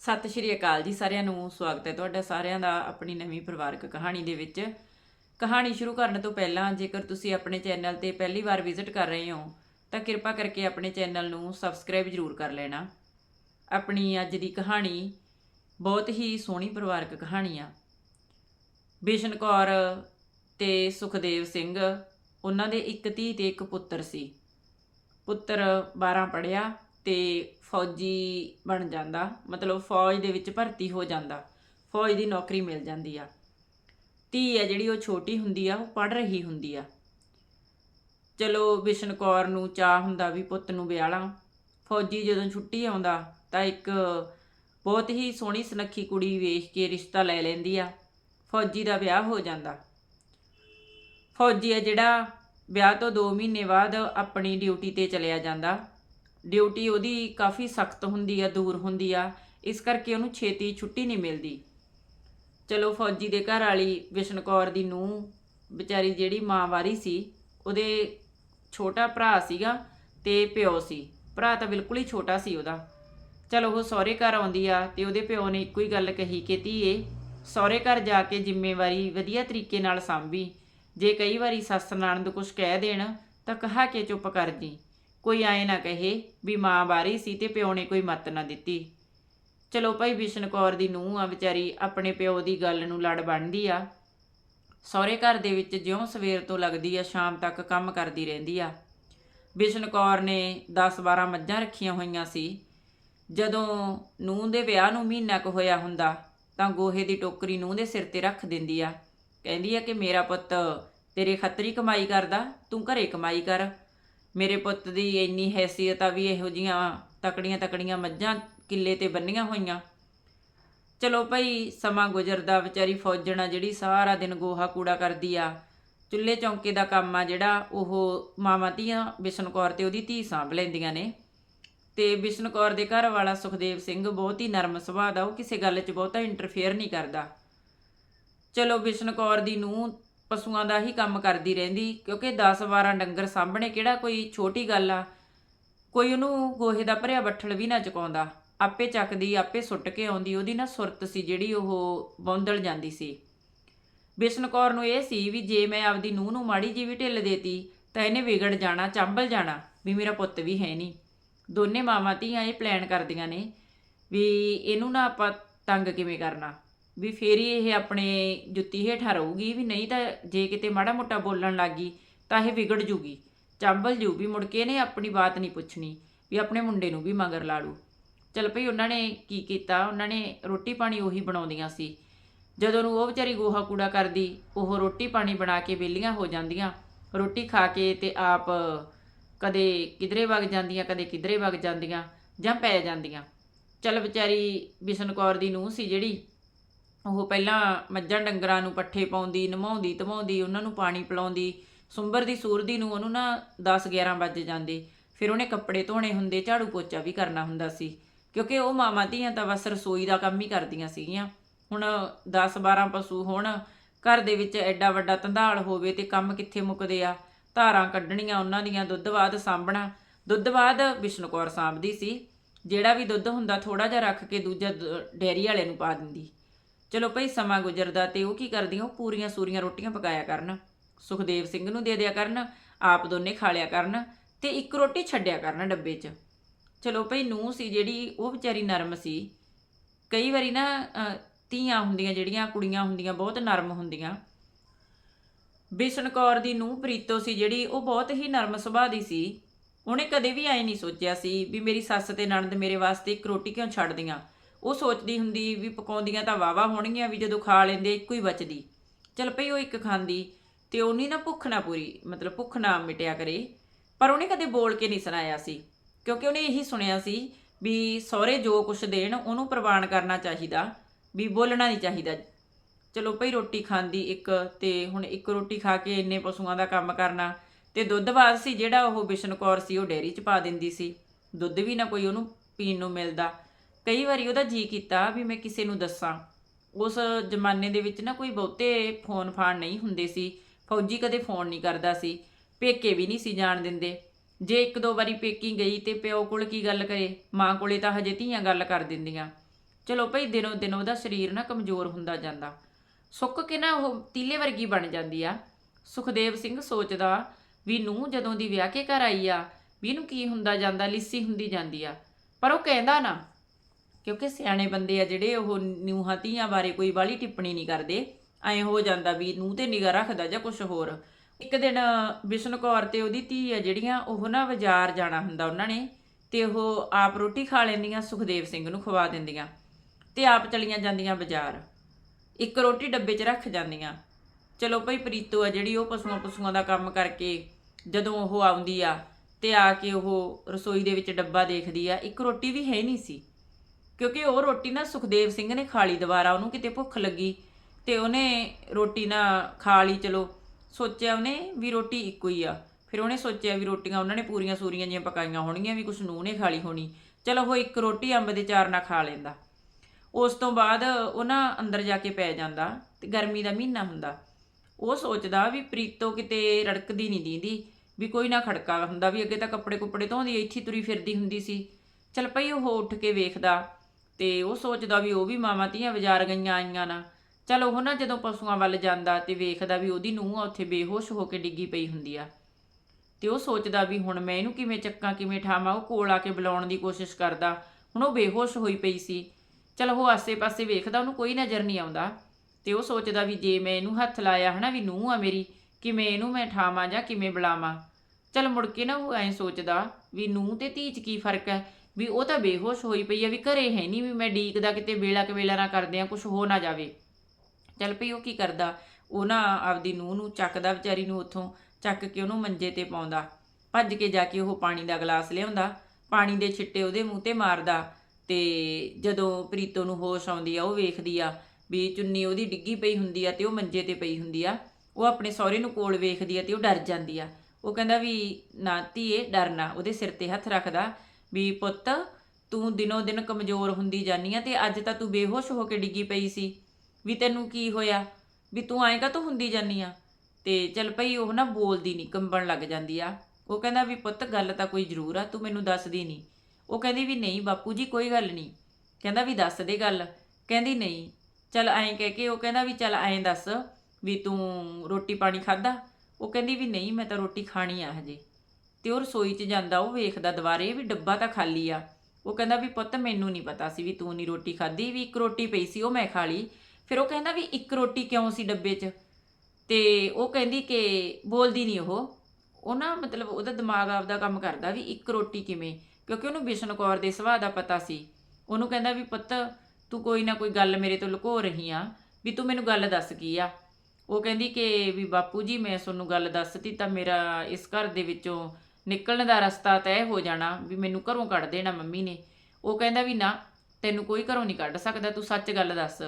ਸਤਿ ਸ਼੍ਰੀ ਅਕਾਲ ਜੀ ਸਾਰਿਆਂ ਨੂੰ, ਸਵਾਗਤ ਹੈ ਤੁਹਾਡਾ ਸਾਰਿਆਂ ਦਾ ਆਪਣੀ ਨਵੀਂ ਪਰਿਵਾਰਕ ਕਹਾਣੀ ਦੇ ਵਿੱਚ। ਕਹਾਣੀ ਸ਼ੁਰੂ ਕਰਨ ਤੋਂ ਪਹਿਲਾਂ ਜੇਕਰ ਤੁਸੀਂ ਆਪਣੇ ਚੈਨਲ ਤੇ ਪਹਿਲੀ ਵਾਰ ਵਿਜ਼ਿਟ ਕਰ ਰਹੇ ਹੋ, ਤਾਂ ਕਿਰਪਾ ਕਰਕੇ ਆਪਣੇ ਚੈਨਲ ਨੂੰ ਸਬਸਕ੍ਰਾਈਬ ਜ਼ਰੂਰ ਕਰ ਲੈਣਾ। ਆਪਣੀ ਅੱਜ ਦੀ ਕਹਾਣੀ ਬਹੁਤ ਹੀ ਸੋਹਣੀ ਪਰਿਵਾਰਕ ਕਹਾਣੀ ਆ। ਬੇਸ਼ਨ ਕੌਰ ਤੇ ਸੁਖਦੇਵ ਸਿੰਘ, ਉਹਨਾਂ ਦੇ ਇੱਕ ਧੀ ਤੇ ਇੱਕ ਪੁੱਤਰ ਸੀ। ਪੁੱਤਰ 12 ਪੜਿਆ ਤੇ ਫੌਜੀ ਬਣ ਜਾਂਦਾ, ਮਤਲਬ ਫੌਜ ਦੇ ਵਿੱਚ ਭਰਤੀ ਹੋ ਜਾਂਦਾ, ਫੌਜ ਦੀ ਨੌਕਰੀ ਮਿਲ ਜਾਂਦੀ ਆ। ਧੀ ਆ ਜਿਹੜੀ, ਉਹ ਛੋਟੀ ਹੁੰਦੀ ਆ, ਉਹ ਪੜ ਰਹੀ ਹੁੰਦੀ ਆ। ਚਲੋ ਬਿਸ਼ਨ ਕੌਰ ਨੂੰ ਚਾਹ ਹੁੰਦਾ ਵੀ ਪੁੱਤ ਨੂੰ ਵਿਆਹਾਂ ਫੌਜੀ ਜਦੋਂ ਛੁੱਟੀ ਆਉਂਦਾ, ਤਾਂ ਇੱਕ ਬਹੁਤ ਹੀ ਸੋਹਣੀ ਸੁਨੱਖੀ ਕੁੜੀ ਵੇਖ ਕੇ ਰਿਸ਼ਤਾ ਲੈ ਲੈਂਦੀ ਆ। ਫੌਜੀ ਦਾ ਵਿਆਹ ਹੋ ਜਾਂਦਾ। ਫੌਜੀ ਆ ਜਿਹੜਾ ਵਿਆਹ ਤੋਂ 2 ਮਹੀਨੇ ਬਾਅਦ ਆਪਣੀ ਡਿਊਟੀ ਤੇ ਚਲਿਆ ਜਾਂਦਾ। ਡਿਊਟੀ ਉਹਦੀ ਕਾਫੀ ਸਖਤ ਹੁੰਦੀ ਆ, ਦੂਰ ਹੁੰਦੀ ਆ, ਇਸ ਕਰਕੇ ਉਹਨੂੰ ਛੇਤੀ ਛੁੱਟੀ ਨਹੀਂ ਮਿਲਦੀ। ਚਲੋ ਫੌਜੀ ਦੇ ਘਰ ਵਾਲੀ ਵਿਸ਼ਨ ਕੌਰ ਦੀ ਨੂੰਹ, ਵਿਚਾਰੀ ਜਿਹੜੀ ਮਾਂ ਵਾਰੀ ਸੀ, ਉਹਦੇ ਛੋਟਾ ਭਰਾ ਸੀਗਾ ਤੇ ਪਿਓ ਸੀ। ਭਰਾ ਤਾਂ ਬਿਲਕੁਲ ਹੀ ਛੋਟਾ ਸੀ ਉਹਦਾ। ਚਲੋ ਉਹ ਸਹੁਰੇ ਘਰ ਆਉਂਦੀ ਆ ਤੇ ਉਹਦੇ ਪਿਓ ਨੇ ਇੱਕੋ ਹੀ ਗੱਲ ਕਹੀ ਕਿ ਧੀਏ, ਸਹੁਰੇ ਘਰ ਜਾ ਕੇ ਜ਼ਿੰਮੇਵਾਰੀ ਵਧੀਆ ਤਰੀਕੇ ਨਾਲ ਸੰਭੀ। ਜੇ ਕਈ ਵਾਰੀ ਸੱਸ ਨਣਦ ਕੁਝ ਕਹਿ ਦੇਣ, ਤਾਂ ਕਹਾ ਕੇ ਚੁੱਪ ਕਰ ਜੀ। ਕੋਈ ਆਏ ਨਾ ਕਹੇ ਵੀ ਮਾਂ ਬਾਰੀ ਸੀ ਤੇ ਪਿਓ ਨੇ ਕੋਈ ਮੱਤ ਨਾ ਦਿੱਤੀ। ਚਲੋ ਭਾਈ ਬਿਸ਼ਨ ਕੌਰ ਦੀ ਨੂੰਹ ਆ ਵਿਚਾਰੀ, ਆਪਣੇ ਪਿਓ ਦੀ ਗੱਲ ਨੂੰ ਲੜ ਬਣਦੀ ਆ। ਸਹੁਰੇ ਘਰ ਦੇ ਵਿੱਚ ਜਿਉਂ ਸਵੇਰ ਤੋਂ ਲੱਗਦੀ ਆ, ਸ਼ਾਮ ਤੱਕ ਕੰਮ ਕਰਦੀ ਰਹਿੰਦੀ ਆ। ਬਿਸ਼ਨ ਕੌਰ ਨੇ 10-12 ਮੱਝਾਂ ਰੱਖੀਆਂ ਹੋਈਆਂ ਸੀ। ਜਦੋਂ ਨੂੰਹ ਦੇ ਵਿਆਹ ਨੂੰ ਮਹੀਨਾ ਕੁ ਹੋਇਆ ਹੁੰਦਾ, ਤਾਂ ਗੋਹੇ ਦੀ ਟੋਕਰੀ ਨੂੰਹ ਦੇ ਸਿਰ ਤੇ ਰੱਖ ਦਿੰਦੀ ਆ। ਕਹਿੰਦੀ ਆ ਕਿ ਮੇਰਾ ਪੁੱਤ ਤੇਰੇ ਖੱਤਰੀ ਕਮਾਈ ਕਰਦਾ, ਤੂੰ ਘਰੇ ਕਮਾਈ ਕਰ। ਮੇਰੇ ਪੁੱਤ ਦੀ ਇੰਨੀ ਹੈਸੀਅਤ ਆ ਵੀ ਇਹੋ ਜੀਆਂ ਤਕੜੀਆਂ ਤਕੜੀਆਂ ਮੱਝਾਂ ਕਿੱਲੇ ਤੇ ਬੰਨੀਆਂ ਹੋਈਆਂ। ਚਲੋ ਭਾਈ, ਸਮਾਂ ਗੁਜ਼ਰਦਾ, ਵਿਚਾਰੀ ਫੌਜਣਾ ਜਿਹੜੀ ਸਾਰਾ ਦਿਨ ਗੋਹਾ ਕੂੜਾ ਕਰਦੀ ਆ। ਚੁੱਲ੍ਹੇ ਚੌਂਕੇ ਦਾ ਕੰਮ ਆ ਜਿਹੜਾ, ਉਹ ਮਾਵਾਂ ਧੀਆਂ ਬਿਸ਼ਨ ਕੌਰ ਤੇ ਉਹਦੀ ਧੀ ਸਾਂਭ ਲੈਂਦੀਆਂ ਨੇ। ਤੇ ਬਿਸ਼ਨ ਕੌਰ ਦੇ ਘਰ ਵਾਲਾ ਸੁਖਦੇਵ ਸਿੰਘ ਬਹੁਤ ਹੀ ਨਰਮ ਸੁਭਾਅ ਦਾ, ਉਹ ਕਿਸੇ ਗੱਲ 'ਚ ਬਹੁਤਾ ਇੰਟਰਫੇਅਰ ਨਹੀਂ ਕਰਦਾ। ਚਲੋ ਬਿਸ਼ਨ ਕੌਰ ਦੀ ਨੂੰ ਪਸ਼ੂਆਂ ਦਾ ਹੀ ਕੰਮ ਕਰਦੀ ਰਹਿੰਦੀ, ਕਿਉਂਕਿ 10-12 ਡੰਗਰ ਸਾਂਭਣੇ ਕਿਹੜਾ ਕੋਈ ਛੋਟੀ ਗੱਲ ਆ। ਕੋਈ ਉਹਨੂੰ ਗੋਹੇ ਦਾ ਭਰਿਆ ਬੱਠਲ ਵੀ ਨਾ ਚੁਕਾਉਂਦਾ। ਆਪੇ ਚੱਕਦੀ, ਆਪੇ ਸੁੱਟ ਕੇ ਆਉਂਦੀ, ਉਹਦੀ ਨਾ ਸੁਰਤ ਸੀ ਜਿਹੜੀ ਉਹ ਬੌਂਦਲ ਜਾਂਦੀ ਸੀ। ਬਿਸ਼ਨ ਕੌਰ ਨੂੰ ਇਹ ਸੀ ਵੀ ਜੇ ਮੈਂ ਆਪਦੀ ਨੂੰਹ ਨੂੰ ਮਾੜੀ ਜੀ ਵੀ ਢਿੱਲ ਦੇਤੀ, ਤਾਂ ਇਹਨੇ ਵਿਗੜ ਜਾਣਾ, ਚੰਬਲ ਜਾਣਾ, ਵੀ ਮੇਰਾ ਪੁੱਤ ਵੀ ਹੈ ਨਹੀਂ। ਦੋਨੇ ਮਾਵਾਂ ਧੀਆਂ ਇਹ ਪਲਾਨ ਕਰਦੀਆਂ ਨੇ ਵੀ ਇਹਨੂੰ ਨਾ ਆਪਾਂ ਤੰਗ ਕਿਵੇਂ ਕਰਨਾ। ਵੀ ਫੇਰ ਹੀ ਇਹ ਆਪਣੇ ਜੁੱਤੀ ਹੇਠਾਂ ਰਹੂਗੀ, ਵੀ ਨਹੀਂ ਤਾਂ ਜੇ ਕਿਤੇ ਮਾੜਾ ਮੋਟਾ ਬੋਲਣ ਲੱਗੀ ਤਾਂ ਇਹ ਵਿਗੜ ਜੂਗੀ। ਚੰਬਲ ਜੂ ਵੀ ਮੁੜ ਕੇ ਇਹਨੇ ਆਪਣੀ ਬਾਤ ਨਹੀਂ ਪੁੱਛਣੀ, ਵੀ ਆਪਣੇ ਮੁੰਡੇ ਨੂੰ ਵੀ ਮਗਰ ਲਾ ਲੂ। ਚਲ ਭਈ ਉਹਨਾਂ ਨੇ ਕੀ ਕੀਤਾ, ਉਹਨਾਂ ਨੇ ਰੋਟੀ ਪਾਣੀ ਉਹੀ ਬਣਾਉਂਦੀਆਂ ਸੀ। ਜਦੋਂ ਨੂੰ ਉਹ ਵਿਚਾਰੀ ਗੋਹਾ ਕੂੜਾ ਕਰਦੀ, ਉਹ ਰੋਟੀ ਪਾਣੀ ਬਣਾ ਕੇ ਵਿਹਲੀਆਂ ਹੋ ਜਾਂਦੀਆਂ। ਰੋਟੀ ਖਾ ਕੇ ਤੇ ਆਪ ਕਦੇ ਕਿਧਰੇ ਵਗ ਜਾਂਦੀਆਂ, ਕਦੇ ਕਿਧਰੇ ਵਗ ਜਾਂਦੀਆਂ ਜਾਂ ਪੈ ਜਾਂਦੀਆਂ। ਚਲ ਵਿਚਾਰੀ ਬਿਸ਼ਨ ਕੌਰ ਦੀ ਨੂੰਹ ਸੀ ਜਿਹੜੀ ਉਹ ਪਹਿਲਾਂ ਮੱਝਾਂ ਡੰਗਰਾਂ ਨੂੰ ਪੱਠੇ ਪਾਉਂਦੀ, ਨਮਾਉਂਦੀ, ਧਮਾਉਂਦੀ, ਉਹਨਾਂ ਨੂੰ ਪਾਣੀ ਪਿਲਾਉਂਦੀ। ਸੁੰਬਰ ਦੀ ਸੂਰਦੀ ਨੂੰ ਉਹਨੂੰ ਨਾ 10 11 ਵੱਜ ਜਾਂਦੇ। ਫਿਰ ਉਹਨੇ ਕੱਪੜੇ ਧੋਣੇ ਹੁੰਦੇ, ਝਾੜੂ ਪੋਚਾ ਵੀ ਕਰਨਾ ਹੁੰਦਾ ਸੀ। ਕਿਉਂਕਿ ਉਹ ਮਾਵਾਂ ਧੀਆਂ ਤਾਂ ਬਸ ਰਸੋਈ ਦਾ ਕੰਮ ਹੀ ਕਰਦੀਆਂ ਸੀਗੀਆਂ। ਹੁਣ 10 12 ਪਸ਼ੂ ਹੋਣ, ਘਰ ਦੇ ਵਿੱਚ ਐਡਾ ਵੱਡਾ ਧੰਦਾਲ ਹੋਵੇ ਤੇ ਕੰਮ ਕਿੱਥੇ ਮੁੱਕਦੇ ਆ? ਧਾਰਾਂ ਕੱਢਣੀਆਂ, ਉਹਨਾਂ ਦੀਆਂ ਦੁੱਧ ਬਾਅਦ ਸਾਂਭਣਾ। ਦੁੱਧ ਬਾਅਦ ਵਿਸ਼ਨੂੰ ਕੌਰ ਸਾਂਭਦੀ ਸੀ। ਜਿਹੜਾ ਵੀ ਦੁੱਧ ਹੁੰਦਾ ਥੋੜਾ ਜਿਹਾ ਰੱਖ ਕੇ ਦੂਜਾ ਦ- ਡੇਅਰੀ ਵਾਲੇ ਨੂੰ ਪਾ ਦਿੰਦੀ। ਚਲੋ ਭਈ ਸਮਾਂ ਗੁਜ਼ਰਦਾ ਤੇ ਉਹ ਕੀ ਕਰਦੀਆਂ ਉਹ ਪੂਰੀਆਂ ਸੂਰੀਆਂ ਰੋਟੀਆਂ ਪਕਾਇਆ ਕਰਨ। ਸੁਖਦੇਵ ਸਿੰਘ ਨੂੰ ਦੇ ਦਿਆ ਕਰਨ ਆਪ ਦੋਨੇ ਖਾ ਲਿਆ ਕਰਨ ਤੇ ਇੱਕ ਰੋਟੀ ਛੱਡਿਆ ਕਰਨ ਡੱਬੇ 'ਚ। ਚਲੋ ਭਈ ਨੂੰ ਸੀ ਜਿਹੜੀ ਉਹ ਵਿਚਾਰੀ ਨਰਮ ਸੀ। ਕਈ ਵਾਰੀ ਨਾ ਅ, ਧੀਆਂ ਹੁੰਦੀਆਂ ਜਿਹੜੀਆਂ ਕੁੜੀਆਂ ਹੁੰਦੀਆਂ ਬਹੁਤ ਨਰਮ ਹੁੰਦੀਆਂ। ਬਿਸ਼ਨ ਕੌਰ ਦੀ ਨੂੰਹ ਪ੍ਰੀਤੋ ਸੀ ਜਿਹੜੀ ਉਹ ਬਹੁਤ ਹੀ ਨਰਮ ਸੁਭਾਅ ਦੀ ਸੀ। ਉਹਨੇ ਕਦੇ ਵੀ ਐ ਨਹੀਂ ਸੋਚਿਆ ਸੀ ਵੀ ਮੇਰੀ ਸੱਸ ਤੇ ਨਣਦ ਮੇਰੇ ਵਾਸਤੇ ਇੱਕ ਰੋਟੀ ਕਿਉਂ ਛੱਡਦੀਆਂ। ਉਹ ਸੋਚਦੀ ਹੁੰਦੀ ਵੀ ਪਕਾਉਂਦੀਆਂ ਤਾਂ ਵਾਵਾ ਹੋਣਗੀਆਂ ਵੀ ਜਦੋਂ ਖਾ ਲੈਂਦੇ ਇੱਕੋ ਹੀ ਬਚਦੀ। ਚਲ ਭਈ ਉਹ ਇੱਕ ਖਾਂਦੀ ਤੇ ਉਹਨੀ ਨਾ ਭੁੱਖ ਨਾ ਪੂਰੀ, ਮਤਲਬ ਭੁੱਖ ਨਾ ਮਿਟਿਆ ਕਰੇ। ਪਰ ਉਹਨੇ ਕਦੇ ਬੋਲ ਕੇ ਨਹੀਂ ਸੁਣਾਇਆ ਸੀ, ਕਿਉਂਕਿ ਉਹਨੇ ਇਹੀ ਸੁਣਿਆ ਸੀ ਵੀ ਸਹੁਰੇ ਜੋ ਕੁਛ ਦੇਣ ਉਹਨੂੰ ਪ੍ਰਵਾਨ ਕਰਨਾ ਚਾਹੀਦਾ, ਵੀ ਬੋਲਣਾ ਨਹੀਂ ਚਾਹੀਦਾ। ਚਲੋ ਭਈ ਰੋਟੀ ਖਾਂਦੀ ਇੱਕ ਤੇ ਹੁਣ ਇੱਕ ਰੋਟੀ ਖਾ ਕੇ ਇੰਨੇ ਪਸ਼ੂਆਂ ਦਾ ਕੰਮ ਕਰਨਾ, ਤੇ ਦੁੱਧ ਬਾਅਦ ਸੀ ਜਿਹੜਾ ਉਹ ਬਿਸ਼ਨ ਕੌਰ ਸੀ ਉਹ ਡੇਅਰੀ 'ਚ ਪਾ ਦਿੰਦੀ ਸੀ। ਦੁੱਧ ਵੀ ਨਾ ਕੋਈ ਉਹਨੂੰ ਪੀਣ ਨੂੰ ਮਿਲਦਾ। ਕਈ ਵਾਰੀ ਉਹਦਾ ਜੀ ਕੀਤਾ ਵੀ ਮੈਂ ਕਿਸੇ ਨੂੰ ਦੱਸਾਂ। ਉਸ ਜ਼ਮਾਨੇ ਦੇ ਵਿੱਚ ਨਾ ਕੋਈ ਬਹੁਤੇ ਫੋਨ ਫਾਨ ਨਹੀਂ ਹੁੰਦੇ ਸੀ। ਫੌਜੀ ਕਦੇ ਫੋਨ ਨਹੀਂ ਕਰਦਾ ਸੀ। ਪੇਕੇ ਵੀ ਨਹੀਂ ਸੀ ਜਾਣ ਦਿੰਦੇ। ਜੇ ਇੱਕ ਦੋ ਵਾਰੀ ਪੇਕੀ ਗਈ ਤੇ ਪਿਓ ਕੋਲ ਕੀ ਗੱਲ ਕਰੇ? ਮਾਂ ਕੋਲੇ ਤਾਂ ਹਜੇ ਧੀਆਂ ਗੱਲ ਕਰ ਦਿੰਦੀਆਂ। ਚਲੋ ਭਈ ਦਿਨੋਂ ਦਿਨ ਉਹਦਾ ਸਰੀਰ ਨਾ ਕਮਜ਼ੋਰ ਹੁੰਦਾ ਜਾਂਦਾ। ਸੁੱਕ ਕੇ ਨਾ ਉਹ ਤੀਲੇ ਵਰਗੀ ਬਣ ਜਾਂਦੀ ਆ। ਸੁਖਦੇਵ ਸਿੰਘ ਸੋਚਦਾ ਵੀ ਨੂੰ ਜਦੋਂ ਦੀ ਵਿਆਹ ਕੇ ਘਰ ਆਈ ਆ, ਵੀ ਇਹਨੂੰ ਕੀ ਹੁੰਦਾ ਜਾਂਦਾ, ਲਿੱਸੀ ਹੁੰਦੀ ਜਾਂਦੀ ਆ। ਪਰ ਉਹ ਕਹਿੰਦਾ ਨਾ ਕਿਉਂਕਿ ਸਿਆਣੇ ਬੰਦੇ ਆ ਜਿਹੜੇ ਉਹ ਨਿਊਹਾਂ ਧੀਆਂ ਬਾਰੇ ਕੋਈ ਬਾਲੀ ਟਿੱਪਣੀ ਨਹੀਂ ਕਰਦੇ। ਐਂ ਹੋ ਜਾਂਦਾ ਵੀ ਨੂੰ ਤੇ ਨਿਗਾ ਰੱਖਦਾ ਜਾਂ ਕੁਝ ਹੋਰ। ਇੱਕ ਦਿਨ ਬਿਸ਼ਨ ਕੌਰ ਤੇ ਉਹਦੀ ਧੀ ਆ ਜਿਹੜੀਆਂ, ਉਹ ਨਾ ਬਾਜ਼ਾਰ ਜਾਣਾ ਹੁੰਦਾ ਉਹਨਾਂ ਨੇ ਤੇ ਉਹ ਆਪ ਰੋਟੀ ਖਾ ਲੈਂਦੀਆਂ, ਸੁਖਦੇਵ ਸਿੰਘ ਨੂੰ ਖਵਾ ਦਿੰਦੀਆਂ ਤੇ ਆਪ ਚਲੀਆਂ ਜਾਂਦੀਆਂ ਬਾਜ਼ਾਰ। ਇੱਕ ਰੋਟੀ ਡੱਬੇ 'ਚ ਰੱਖ ਜਾਂਦੀਆਂ। ਚਲੋ ਭਈ ਪ੍ਰੀਤੋ ਆ ਜਿਹੜੀ ਉਹ ਪਸ਼ੂਆਂ ਪਸ਼ੂਆਂ ਦਾ ਕੰਮ ਕਰਕੇ ਜਦੋਂ ਉਹ ਆਉਂਦੀ ਆ ਤੇ ਆ ਕੇ ਉਹ ਰਸੋਈ ਦੇ ਵਿੱਚ ਡੱਬਾ ਦੇਖਦੀ ਆ, ਇੱਕ ਰੋਟੀ ਵੀ ਹੈ ਨਹੀਂ ਸੀ। ਕਿਉਂਕਿ ਉਹ ਰੋਟੀ ਨਾ ਸੁਖਦੇਵ ਸਿੰਘ ਨੇ ਖਾ ਲਈ ਦੁਬਾਰਾ, ਉਹਨੂੰ ਕਿਤੇ ਭੁੱਖ ਲੱਗੀ ਤੇ ਉਹਨੇ ਰੋਟੀ ਨਾ ਖਾ ਲਈ, ਚਲੋ ਸੋਚਿਆ ਉਹਨੇ ਵੀ ਰੋਟੀ ਇੱਕੋ ਹੀ ਆ। ਫਿਰ ਉਹਨੇ ਸੋਚਿਆ ਵੀ ਰੋਟੀਆਂ ਉਹਨਾਂ ਨੇ ਪੂਰੀਆਂ ਸੂਰੀਆਂ ਜਿਹੀਆਂ ਪਕਾਈਆਂ ਹੋਣਗੀਆਂ, ਵੀ ਕੁਛ ਨੂੰਹ ਨੇ ਖਾ ਲਈ ਹੋਣੀ। ਚਲੋ ਉਹ ਇੱਕ ਰੋਟੀ ਅੰਬ ਦੇ ਚਾਰ ਨਾਲ ਖਾ ਲੈਂਦਾ। ਉਸ ਤੋਂ ਬਾਅਦ ਉਹ ਨਾ ਅੰਦਰ ਜਾ ਕੇ ਪੈ ਜਾਂਦਾ ਤੇ ਗਰਮੀ ਦਾ ਮਹੀਨਾ ਹੁੰਦਾ। ਉਹ ਸੋਚਦਾ ਵੀ ਪ੍ਰੀਤੋ ਕਿਤੇ ਰੜਕਦੀ ਨਹੀਂ ਦੀਂਦੀ, ਵੀ ਕੋਈ ਨਾ ਖੜਕਾ ਹੁੰਦਾ, ਵੀ ਅੱਗੇ ਤਾਂ ਕੱਪੜੇ ਕੁੱਪੜੇ ਧੋਂਦੀ, ਇੱਥੇ ਤੁਰੀ ਫਿਰਦੀ ਹੁੰਦੀ ਸੀ। ਚਲ ਪਈ ਉਹ ਉੱਠ ਕੇ ਵੇਖਦਾ ਤੇ ਉਹ ਸੋਚਦਾ ਵੀ ਉਹ ਵੀ ਮਾਵਾਂ ਧੀਆਂ ਬਾਜ਼ਾਰ ਗਈਆਂ ਆਈਆਂ ਨਾ। ਚਲ ਉਹ ਨਾ ਜਦੋਂ ਪਸ਼ੂਆਂ ਵੱਲ ਜਾਂਦਾ ਤੇ ਵੇਖਦਾ ਵੀ ਉਹਦੀ ਨੂੰਹ ਉੱਥੇ ਬੇਹੋਸ਼ ਹੋ ਕੇ ਡਿੱਗੀ ਪਈ ਹੁੰਦੀ ਆ। ਤੇ ਉਹ ਸੋਚਦਾ ਵੀ ਹੁਣ ਮੈਂ ਇਹਨੂੰ ਕਿਵੇਂ ਚੱਕਾਂ, ਕਿਵੇਂ ਠਾਵਾਂ, ਉਹ ਕੋਲ ਆ ਕੇ ਬੁਲਾਉਣ ਦੀ ਕੋਸ਼ਿਸ਼ ਕਰਦਾ। ਹੁਣ ਉਹ ਬੇਹੋਸ਼ ਹੋਈ ਪਈ ਸੀ। ਚਲ ਉਹ ਆਸੇ-ਪਾਸੇ ਵੇਖਦਾ, ਉਹਨੂੰ ਕੋਈ ਨਜ਼ਰ ਨਹੀਂ ਆਉਂਦਾ। ਤੇ ਉਹ ਸੋਚਦਾ ਵੀ ਜੇ ਮੈਂ ਇਹਨੂੰ ਹੱਥ ਲਾਇਆ ਹਨਾ ਵੀ ਨੂੰਹ ਆ ਮੇਰੀ, ਕਿਵੇਂ ਇਹਨੂੰ ਮੈਂ ਠਾਵਾਂ ਜਾਂ ਕਿਵੇਂ ਬੁਲਾਵਾਂ। ਚਲ ਮੁੜ ਕੇ ਨਾ ਉਹ ਐਂ ਸੋਚਦਾ ਵੀ ਨੂੰਹ ਤੇ ਧੀ 'ਚ ਕੀ ਫ਼ਰਕ ਹੈ? ਵੀ ਉਹ ਤਾਂ ਬੇਹੋਸ਼ ਹੋਈ ਪਈ ਆ ਵੀ ਘਰੇ ਹੈ ਨਹੀਂ, ਵੀ ਮੈਂ ਡੀਕਦਾ ਕਿਤੇ ਵੇਲਾ ਕਵੇਲਾ ਨਾ ਕਰਦੇ ਆ ਕੁਝ ਹੋ ਨਾ ਜਾਵੇ। ਚੱਲ ਪਈ ਉਹ ਕੀ ਕਰਦਾ? ਉਹ ਨਾ ਆਪਦੀ ਨੂੰਹ ਨੂੰ ਚੱਕਦਾ ਵਿਚਾਰੀ ਨੂੰ ਉੱਥੋਂ, ਚੱਕ ਕੇ ਉਹਨੂੰ ਮੰਜੇ ਤੇ ਪਾਉਂਦਾ। ਭੱਜ ਕੇ ਜਾ ਕੇ ਉਹ ਪਾਣੀ ਦਾ ਗਲਾਸ ਲਿਆਉਂਦਾ, ਪਾਣੀ ਦੇ ਛਿੱਟੇ ਉਹਦੇ ਮੂੰਹ ਤੇ ਮਾਰਦਾ ਤੇ ਜਦੋਂ ਪ੍ਰੀਤੋ ਨੂੰ ਹੋਸ਼ ਆਉਂਦੀ ਆ, ਉਹ ਵੇਖਦੀ ਆ ਵੀ ਚੁੰਨੀ ਉਹਦੀ ਡਿੱਗੀ ਪਈ ਹੁੰਦੀ ਆ ਤੇ ਉਹ ਮੰਜੇ ਤੇ ਪਈ ਹੁੰਦੀ ਆ। ਉਹ ਆਪਣੇ ਸਹੁਰੇ ਨੂੰ ਕੋਲ ਵੇਖਦੀ ਆ ਤੇ ਉਹ ਡਰ ਜਾਂਦੀ ਆ। ਉਹ ਕਹਿੰਦਾ ਵੀ, ਨਾ ਧੀਏ ਡਰਨਾ ਉਹਦੇ ਸਿਰ ਤੇ ਹੱਥ ਰੱਖਦਾ ਵੀ ਪੁੱਤ, ਤੂੰ ਦਿਨੋ ਦਿਨ ਕਮਜ਼ੋਰ ਹੁੰਦੀ ਜਾਨੀ ਆ ਤੇ ਅੱਜ ਤਾਂ ਤੂੰ ਬੇਹੋਸ਼ ਹੋ ਕੇ ਡਿੱਗੀ ਪਈ ਸੀ। ਵੀ ਤੈਨੂੰ ਕੀ ਹੋਇਆ? ਵੀ ਤੂੰ ਆਏਗਾ ਤੂੰ ਹੁੰਦੀ ਜਾਨੀ ਆ? ਤੇ ਚੱਲ ਪਈ ਉਹ ਨਾ ਬੋਲਦੀ ਨਹੀਂ ਕੰਬਣ ਲੱਗ ਜਾਂਦੀ ਆ। ਉਹ ਕਹਿੰਦਾ ਵੀ ਪੁੱਤ, ਗੱਲ ਤਾਂ ਕੋਈ ਜ਼ਰੂਰ ਆ, ਤੂੰ ਮੈਨੂੰ ਦੱਸਦੀ ਨਹੀਂ ਉਹ ਕਹਿੰਦੀ ਵੀ ਨਹੀਂ ਬਾਪੂ ਜੀ, ਕੋਈ ਗੱਲ ਨਹੀਂ ਕਹਿੰਦਾ ਵੀ ਦੱਸ ਦੇ ਗੱਲ। ਕਹਿੰਦੀ ਨਹੀਂ। ਚੱਲ ਐਂ ਕਹਿ ਕੇ ਉਹ ਕਹਿੰਦਾ ਵੀ ਚੱਲ ਐਂ ਦੱਸ ਵੀ ਤੂੰ ਰੋਟੀ ਪਾਣੀ ਖਾਦਾ ਉਹ ਕਹਿੰਦੀ ਵੀ ਨਹੀਂ, ਮੈਂ ਤਾਂ ਰੋਟੀ ਖਾਣੀ ਆ ਹਜੇ। ਤੇ ਉਹ ਰਸੋਈ 'ਚ ਜਾਂਦਾ, ਉਹ ਵੇਖਦਾ ਦੁਬਾਰੇ ਵੀ ਡੱਬਾ ਤਾਂ ਖਾਲੀ ਆ। ਉਹ ਕਹਿੰਦਾ ਵੀ ਪੁੱਤ ਮੈਨੂੰ ਨਹੀਂ ਪਤਾ ਸੀ ਵੀ ਤੂੰ ਨਹੀਂ ਰੋਟੀ ਖਾਧੀ, ਵੀ ਇੱਕ ਰੋਟੀ ਪਈ ਸੀ, ਉਹ ਮੈਂ ਖਾ ਲਈ। ਫਿਰ ਉਹ ਕਹਿੰਦਾ ਵੀ ਇੱਕ ਰੋਟੀ ਕਿਉਂ ਸੀ ਡੱਬੇ 'ਚ? ਤੇ ਉਹ ਕਹਿੰਦੀ ਕਿ ਬੋਲਦੀ ਨਹੀਂ ਉਹ। ਉਹ ਨਾ ਮਤਲਬ ਉਹਦਾ ਦਿਮਾਗ ਆਪਦਾ ਕੰਮ ਕਰਦਾ ਵੀ ਇੱਕ ਰੋਟੀ ਕਿਵੇਂ? ਕਿਉਂਕਿ ਉਹਨੂੰ ਬਿਸ਼ਨ ਕੌਰ ਦੇ ਸੁਭਾਅ ਦਾ ਪਤਾ ਸੀ। ਉਹਨੂੰ ਕਹਿੰਦਾ ਵੀ ਪੁੱਤ, ਤੂੰ ਕੋਈ ਨਾ ਕੋਈ ਗੱਲ ਮੇਰੇ ਤੋਂ ਲੁਕੋ ਰਹੀ ਆ, ਵੀ ਤੂੰ ਮੈਨੂੰ ਗੱਲ ਦੱਸ ਕੀ ਆ? ਉਹ ਕਹਿੰਦੀ ਕਿ ਵੀ ਬਾਪੂ ਜੀ, ਮੈਂ ਤੁਹਾਨੂੰ ਗੱਲ ਦੱਸਤੀ ਤਾਂ ਮੇਰਾ ਇਸ ਘਰ ਦੇ ਵਿੱਚੋਂ ਨਿਕਲਣ ਦਾ ਰਸਤਾ ਤੈਅ ਹੋ ਜਾਣਾ ਵੀ ਮੈਨੂੰ ਘਰੋਂ ਕੱਢ ਦੇਣਾ ਮੰਮੀ ਨੇ। ਉਹ ਕਹਿੰਦਾ ਵੀ ਨਾ, ਤੈਨੂੰ ਕੋਈ ਘਰੋਂ ਨਹੀਂ ਕੱਢ ਸਕਦਾ, ਤੂੰ ਸੱਚ ਗੱਲ ਦੱਸ।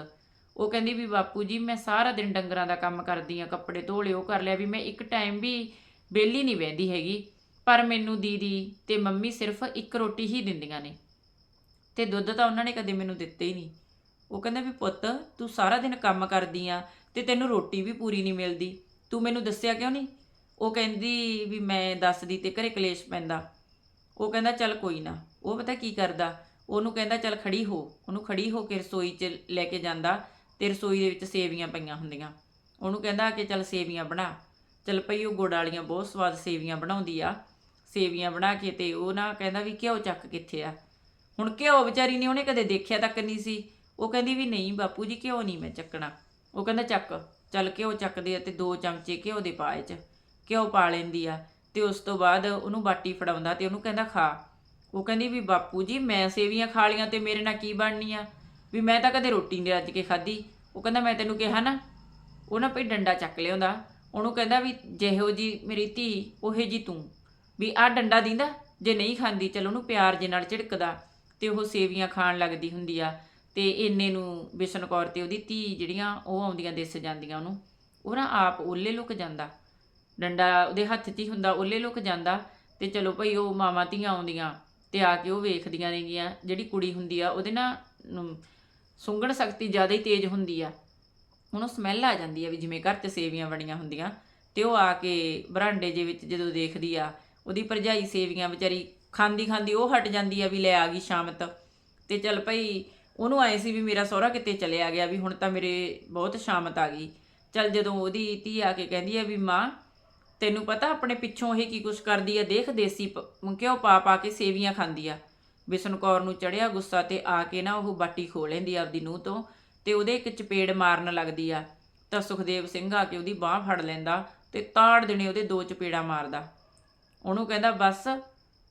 ਉਹ ਕਹਿੰਦੀ ਵੀ ਬਾਪੂ ਜੀ, ਮੈਂ ਸਾਰਾ ਦਿਨ ਡੰਗਰਾਂ ਦਾ ਕੰਮ ਕਰਦੀ ਆ, ਕੱਪੜੇ ਧੋ ਲਏ ਉਹ ਕਰ ਲਿਆ ਵੀ ਮੈਂ ਇੱਕ ਟਾਈਮ ਵੀ ਵਿਹਲੀ ਨਹੀਂ ਬਹਿੰਦੀ ਹੈਗੀ। ਪਰ ਮੈਨੂੰ ਦੀਦੀ ਤੇ ਮੰਮੀ ਸਿਰਫ ਇੱਕ ਰੋਟੀ ਹੀ ਦਿੰਦੀਆਂ ਨੇ। ਤੇ ਦੁੱਧ ਤਾਂ ਉਹਨਾਂ ਨੇ ਕਦੇ ਮੈਨੂੰ ਦਿੱਤੇ ਹੀ ਨਹੀਂ। ਉਹ ਕਹਿੰਦਾ ਵੀ ਪੁੱਤ, ਤੂੰ ਸਾਰਾ ਦਿਨ ਕੰਮ ਕਰਦੀ ਆ ਤੇ ਤੈਨੂੰ ਰੋਟੀ ਵੀ ਪੂਰੀ ਨਹੀਂ ਮਿਲਦੀ। ਤੂੰ ਮੈਨੂੰ ਦੱਸਿਆ ਕਿਉਂ ਨਹੀਂ? ਉਹ ਕਹਿੰਦੀ ਵੀ ਮੈਂ ਦੱਸਦੀ ਤੇ ਘਰੇ ਕਲੇਸ਼ ਪੈਂਦਾ। ਉਹ ਕਹਿੰਦਾ, ਚੱਲ ਕੋਈ ਨਾ। ਉਹ ਪਤਾ ਕੀ ਕਰਦਾ? ਉਹਨੂੰ ਕਹਿੰਦਾ, ਚੱਲ ਖੜੀ ਹੋ। ਉਹਨੂੰ ਖੜੀ ਹੋ ਕੇ ਰਸੋਈ 'ਚ ਲੈ ਕੇ ਜਾਂਦਾ ਤੇ ਰਸੋਈ ਦੇ ਵਿੱਚ ਸੇਵੀਆਂ ਪਈਆਂ ਹੁੰਦੀਆਂ। ਉਹਨੂੰ ਕਹਿੰਦਾ ਕਿ ਚੱਲ ਸੇਵੀਆਂ ਬਣਾ। ਚੱਲ ਪਈ ਉਹ ਗੁੜ ਵਾਲੀਆਂ ਬਹੁਤ ਸਵਾਦ ਸੇਵੀਆਂ ਬਣਾਉਂਦੀ ਆ। ਸੇਵੀਆਂ ਬਣਾ ਕੇ ਤੇ ਉਹ ਨਾ ਕਹਿੰਦਾ ਵੀ ਘਿਓ ਚੱਕ ਕਿੱਥੇ ਆ? ਹੁਣ ਘਿਓ ਵਿਚਾਰੀ ਨੇ ਉਹਨੇ ਕਦੇ ਦੇਖਿਆ ਤੱਕ ਨਹੀਂ ਸੀ। ਉਹ ਕਹਿੰਦੀ ਵੀ ਨਹੀਂ ਬਾਪੂ ਜੀ, ਘਿਓ ਨਹੀਂ ਮੈਂ ਚੱਕਣਾ। ਉਹ ਕਹਿੰਦਾ, ਚੱਕ। ਚੱਲ ਘਿਓ ਚੱਕਦੇ ਆ ਤੇ ਦੋ ਚਮਚੇ ਘਿਓ ਦੇ ਪਾਏ ਚ। ਘਿਓ ਪਾ ਲੈਂਦੀ ਆ ਤੇ ਉਸ ਤੋਂ ਬਾਅਦ ਉਹਨੂੰ ਬਾਟੀ ਫੜਾਉਂਦਾ ਤੇ ਉਹਨੂੰ ਕਹਿੰਦਾ ਖਾ। ਉਹ ਕਹਿੰਦੀ ਵੀ ਬਾਪੂ ਜੀ, ਮੈਂ ਸੇਵੀਆਂ ਖਾ ਲੀਆਂ ਤੇ ਮੇਰੇ ਨਾਲ ਕੀ ਬਣਨੀ ਆ? ਵੀ ਮੈਂ ਤਾਂ ਕਦੇ ਰੋਟੀ ਨਹੀਂ ਰੱਜ ਕੇ ਖਾਧੀ। ਉਹ ਕਹਿੰਦਾ, ਮੈਂ ਤੈਨੂੰ ਕਿਹਾ ਨਾ, ਉਹ ਨਾ ਭਈ ਡੰਡਾ ਚੱਕ ਲਿਆਉਂਦਾ। ਉਹਨੂੰ ਕਹਿੰਦਾ ਵੀ ਜਿਹੋ ਜੀ ਮੇਰੀ ਧੀ, ਉਹੇ ਜੀ ਤੂੰ। ਵੀ ਆ ਡੰਡਾ ਦਿੰਦਾ, ਜੇ ਨਹੀਂ ਖਾਂਦੀ, ਚਲ ਉਹਨੂੰ ਪਿਆਰ ਜੇ ਨਾਲ ਝਿੜਕਦਾ। ਤੇ ਉਹ ਸੇਵੀਆਂ ਖਾਣ ਲੱਗਦੀ ਹੁੰਦੀ ਆ ਤੇ ਇੰਨੇ ਨੂੰ ਬਿਸ਼ਨ ਕੌਰ ਤੇ ਉਹਦੀ ਧੀ ਜਿਹੜੀਆਂ, ਉਹ ਆਉਂਦੀਆਂ, ਦਿਸ ਜਾਂਦੀਆਂ ਉਹਨੂੰ। ਉਹ ਨਾ ਆਪ ਓਲੇ ਲੁਕ ਜਾਂਦਾ। ਡੰਡਾ ਉਹਦੇ ਹੱਥ 'ਚ ਹੀ ਹੁੰਦਾ ਓਲੇ ਲੁਕ ਜਾਂਦਾ ਤੇ ਚਲੋ ਭਈ ਉਹ ਮਾਵਾਂ ਧੀਆਂ ਆਉਂਦੀਆਂ ਤੇ ਆ ਕੇ ਉਹ ਵੇਖਦੀਆਂ ਨੇਗੀਆਂ, ਜਿਹੜੀ ਕੁੜੀ ਹੁੰਦੀ ਆ, ਉਹਦੇ ਨਾ ਨ- ਸੁੰਘਣ ਸ਼ਕਤੀ ਜ਼ਿਆਦਾ ਹੀ ਤੇਜ਼ ਹੁੰਦੀ ਆ। ਉਹਨੂੰ ਸਮੈਲ ਆ ਜਾਂਦੀ ਆ ਵੀ ਜਿਵੇਂ ਘਰ 'ਚ ਸੇਵੀਆਂ ਬਣੀਆਂ ਹੁੰਦੀਆਂ ਤੇ ਉਹ ਆ ਕੇ ਬਰਾਂਡੇ ਦੇ ਵਿੱਚ ਜਦੋਂ ਦੇਖਦੀ ਆ, ਉਹਦੀ ਭਰਜਾਈ ਸੇਵੀਆਂ ਵਿਚਾਰੀ ਖਾਂਦੀ ਖਾਂਦੀ ਉਹ ਹਟ ਜਾਂਦੀ ਆ ਵੀ ਲੈ ਆ ਗਈ ਸ਼ਾਮਤ ਤੇ ਚੱਲ ਭਈ ਉਹਨੂੰ ਆਏ ਸੀ ਵੀ ਮੇਰਾ ਸਹੁਰਾ ਕਿਤੇ ਚਲਿਆ ਗਿਆ ਵੀ ਹੁਣ ਤਾਂ ਮੇਰੇ ਬਹੁਤ ਸ਼ਾਮਤ ਆ ਗਈ। ਚੱਲ ਜਦੋਂ ਉਹਦੀ ਧੀ ਆ ਕੇ ਕਹਿੰਦੀ ਆ ਵੀ ਮਾਂ ਤੈਨੂੰ ਪਤਾ ਆਪਣੇ ਪਿੱਛੋਂ ਇਹ ਕੀ ਕੁਛ ਕਰਦੀ ਆ? ਦੇਖ ਦੇਸੀ ਪ- ਘਿਓ ਪਾ ਪਾ ਕੇ ਸੇਵੀਆਂ ਖਾਂਦੀ ਆ। ਬਿਸ਼ਨ ਕੌਰ ਨੂੰ ਚੜਿਆ ਗੁੱਸਾ ਤੇ ਆ ਕੇ ਨਾ ਉਹ ਬਾਟੀ ਖੋ ਲੈਂਦੀ ਆ ਆਪਦੀ ਨੂੰਹ ਤੋਂ ਤੇ ਉਹਦੇ ਇੱਕ ਚਪੇੜ ਮਾਰਨ ਲੱਗਦੀ ਆ। ਤਾਂ ਸੁਖਦੇਵ ਸਿੰਘ ਆ ਕੇ ਉਹਦੀ ਬਾਹ ਫੜ ਲੈਂਦਾ ਤੇ ਤਾੜ ਦੇਣੇ ਉਹਦੇ ਦੋ ਚਪੇੜਾ ਮਾਰਦਾ। ਉਹਨੂੰ ਕਹਿੰਦਾ, ਬਸ,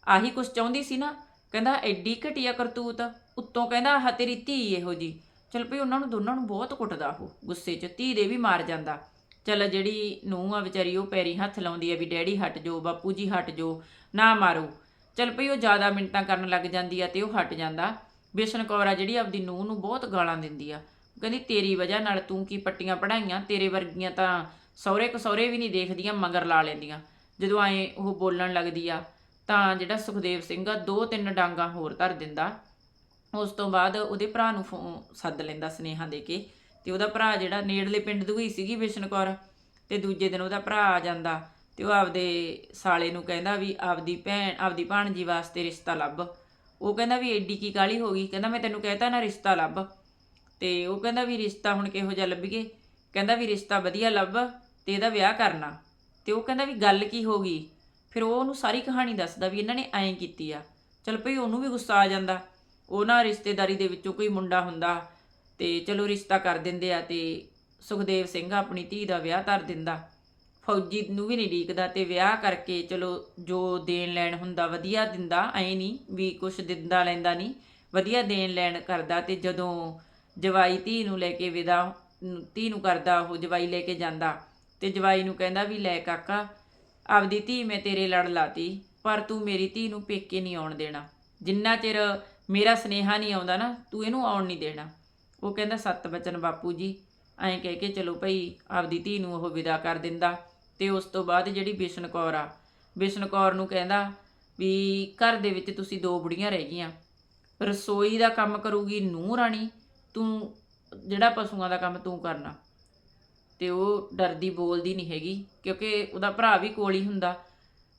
ਆਹੀ ਕੁਛ ਚਾਹੁੰਦੀ ਸੀ ਨਾ? ਕਹਿੰਦਾ, ਐਡੀ ਘਟੀਆ ਕਰਤੂਤ, ਉੱਤੋਂ ਕਹਿੰਦਾ, ਆਹ ਤੇਰੀ ਧੀ ਇਹੋ ਜੀ। ਚਲ ਭਈ ਉਹਨਾਂ ਨੂੰ ਦੋਨਾਂ ਨੂੰ ਬਹੁਤ ਕੁੱਟਦਾ ਉਹ, ਗੁੱਸੇ 'ਚ ਧੀ ਦੇ ਵੀ ਮਾਰ ਜਾਂਦਾ। ਚਲ ਜਿਹੜੀ ਨੂੰਹ ਆ ਵਿਚਾਰੀ, ਉਹ ਪੈਰੀ ਹੱਥ ਲਾਉਂਦੀ ਆ ਵੀ, ਡੈਡੀ, ਹਟ ਜਾਓ, ਬਾਪੂ ਜੀ ਹਟ ਜਾਓ, ਨਾ ਮਾਰੋ। ਚਲ ਭਈ ਉਹ ਜ਼ਿਆਦਾ ਮਿੰਟਾਂ ਕਰਨ ਲੱਗ ਜਾਂਦੀ ਆ ਤੇ ਉਹ ਹਟ ਜਾਂਦਾ। ਬਿਸ਼ਨ ਕੌਰ ਆ ਜਿਹੜੀ ਆਪਦੀ ਨੂੰਹ ਨੂੰ ਬਹੁਤ ਗਾਲਾਂ ਦਿੰਦੀ ਆ। ਕਹਿੰਦੀ, ਤੇਰੀ ਵਜ੍ਹਾ ਨਾਲ ਤੂੰ ਕੀ ਪੱਟੀਆਂ ਪੜਾਈਆਂ ਤੇਰੇ ਵਰਗੀਆਂ ਤਾਂ ਸਹੁਰੇ ਕਸਹੁਰੇ ਵੀ ਨਹੀਂ ਦੇਖਦੀਆਂ, ਮਗਰ ਲਾ ਲੈਂਦੀਆਂ। ਜਦੋਂ ਐ ਉਹ ਬੋਲਣ ਲੱਗਦੀ ਆ, ਤਾਂ ਜਿਹੜਾ ਸੁਖਦੇਵ ਸਿੰਘ ਆ, ਦੋ ਤਿੰਨ ਡਾਂਗਾ ਹੋਰ ਧਰ ਦਿੰਦਾ। ਉਸ ਤੋਂ ਬਾਅਦ ਉਹਦੇ ਭਰਾ ਨੂੰ ਫੋ- ਸੱਦ ਲੈਂਦਾ ਸਨੇਹਾ ਦੇ ਕੇ। ਤੇ ਉਹਦਾ ਭਰਾ ਜਿਹੜਾ ਨੇੜਲੇ ਪਿੰਡ ਦੀ ਹੋਈ ਸੀਗੀ ਬਿਸ਼ਨ ਕੌਰ, ਤੇ ਦੂਜੇ ਦਿਨ ਉਹਦਾ ਭਰਾ ਆ ਜਾਂਦਾ ਤੇ ਉਹ ਆਪਦੇ ਸਾਲੇ ਨੂੰ ਕਹਿੰਦਾ ਵੀ ਆਪਦੀ ਭੈਣ, ਆਪਦੀ ਭਾਣਜੀ ਵਾਸਤੇ ਰਿਸ਼ਤਾ ਲੱਭ। ਉਹ ਕਹਿੰਦਾ ਵੀ ਐਡੀ ਕੀ ਕਾਲੀ ਹੋ ਗਈ? ਕਹਿੰਦਾ, ਮੈਂ ਤੈਨੂੰ ਕਹਿਤਾ ਨਾ ਰਿਸ਼ਤਾ ਲੱਭ। ਤੇ ਉਹ ਕਹਿੰਦਾ ਵੀ ਰਿਸ਼ਤਾ ਹੁਣ ਕਿਹੋ ਜਿਹਾ ਲੱਭੀਏ ਕਹਿੰਦਾ ਵੀ ਰਿਸ਼ਤਾ ਵਧੀਆ ਲੱਭ ਤੇ ਇਹਦਾ ਵਿਆਹ ਕਰਨਾ। ਤੇ ਉਹ ਕਹਿੰਦਾ ਵੀ ਗੱਲ ਕੀ ਹੋ ਗਈ? ਫਿਰ ਉਹ ਉਹਨੂੰ ਸਾਰੀ ਕਹਾਣੀ ਦੱਸਦਾ ਵੀ ਇਹਨਾਂ ਨੇ ਐਂ ਕੀਤੀ ਆ। ਚਲ ਭਈ ਉਹਨੂੰ ਵੀ ਗੁੱਸਾ ਆ ਜਾਂਦਾ। ਉਹ ਨਾ ਰਿਸ਼ਤੇਦਾਰੀ ਦੇ ਵਿੱਚੋਂ ਕੋਈ ਮੁੰਡਾ ਹੁੰਦਾ ਤੇ ਚਲੋ ਰਿਸ਼ਤਾ ਕਰ ਦਿੰਦੇ ਆ ਤੇ ਸੁਖਦੇਵ ਸਿੰਘ ਆਪਣੀ ਧੀ ਦਾ ਵਿਆਹ ਧਰ ਦਿੰਦਾ। ਫੌਜੀ ਨੂੰ ਵੀ ਨਹੀਂ ਢੀਕਦਾ ਤੇ ਵਿਆਹ ਕਰਕੇ ਚਲੋ ਜੋ ਦੇਣ ਲੈਣ ਹੁੰਦਾ ਵਧੀਆ ਦਿੰਦਾ, ਐ ਨਹੀਂ ਵੀ ਕੁਛ ਦਿੰਦਾ ਲੈਂਦਾ ਨਹੀਂ, ਵਧੀਆ ਦੇਣ ਲੈਣ ਕਰਦਾ ਤੇ ਜਦੋਂ ਜਵਾਈ ਧੀ ਨੂੰ ਲੈ ਕੇ ਵਿਦਾ ਧੀ ਨੂੰ ਕਰਦਾ, ਉਹ ਜਵਾਈ ਲੈ ਕੇ ਜਾਂਦਾ ਤੇ ਜਵਾਈ ਨੂੰ ਕਹਿੰਦਾ ਵੀ ਲੈ ਕਾਕਾ, ਆਪਦੀ ਧੀ ਮੈਂ ਤੇਰੇ ਲੜ ਲਾਤੀ, ਪਰ ਤੂੰ ਮੇਰੀ ਧੀ ਨੂੰ ਪੇਕੇ ਨਹੀਂ ਆਉਣ ਦੇਣਾ। ਜਿੰਨਾ ਚਿਰ ਮੇਰਾ ਸਨੇਹਾ ਨਹੀਂ ਆਉਂਦਾ ਨਾ, ਤੂੰ ਇਹਨੂੰ ਆਉਣ ਨਹੀਂ ਦੇਣਾ। ਉਹ ਕਹਿੰਦਾ, ਸੱਤ ਬਚਨ ਬਾਪੂ ਜੀ। ਐਂ ਕਹਿ ਕੇ ਚਲੋ ਭਈ, ਆਪਦੀ ਧੀ ਨੂੰ ਉਹ ਵਿਦਾ ਕਰ ਦਿੰਦਾ। ਤੇ ਉਸ ਤੋਂ ਬਾਅਦ ਜਿਹੜੀ ਬਿਸ਼ਨ ਕੌਰ ਆ, ਬਿਸ਼ਨ ਕੌਰ ਨੂੰ ਕਹਿੰਦਾ ਵੀ ਘਰ ਦੇ ਵਿੱਚ ਤੁਸੀਂ ਦੋ ਬੁੜੀਆਂ ਰਹਿ ਗਈਆਂ। ਰਸੋਈ ਦਾ ਕੰਮ ਕਰੂਗੀ ਨੂੰਹ ਰਾਣੀ, ਤੂੰ ਜਿਹੜਾ ਪਸ਼ੂਆਂ ਦਾ ਕੰਮ ਤੂੰ ਕਰਨਾ। ਤੇ ਉਹ ਡਰਦੀ ਬੋਲਦੀ ਨਹੀਂ ਹੈਗੀ, ਕਿਉਂਕਿ ਉਹਦਾ ਭਰਾ ਵੀ ਕੋਲ ਹੀ ਹੁੰਦਾ।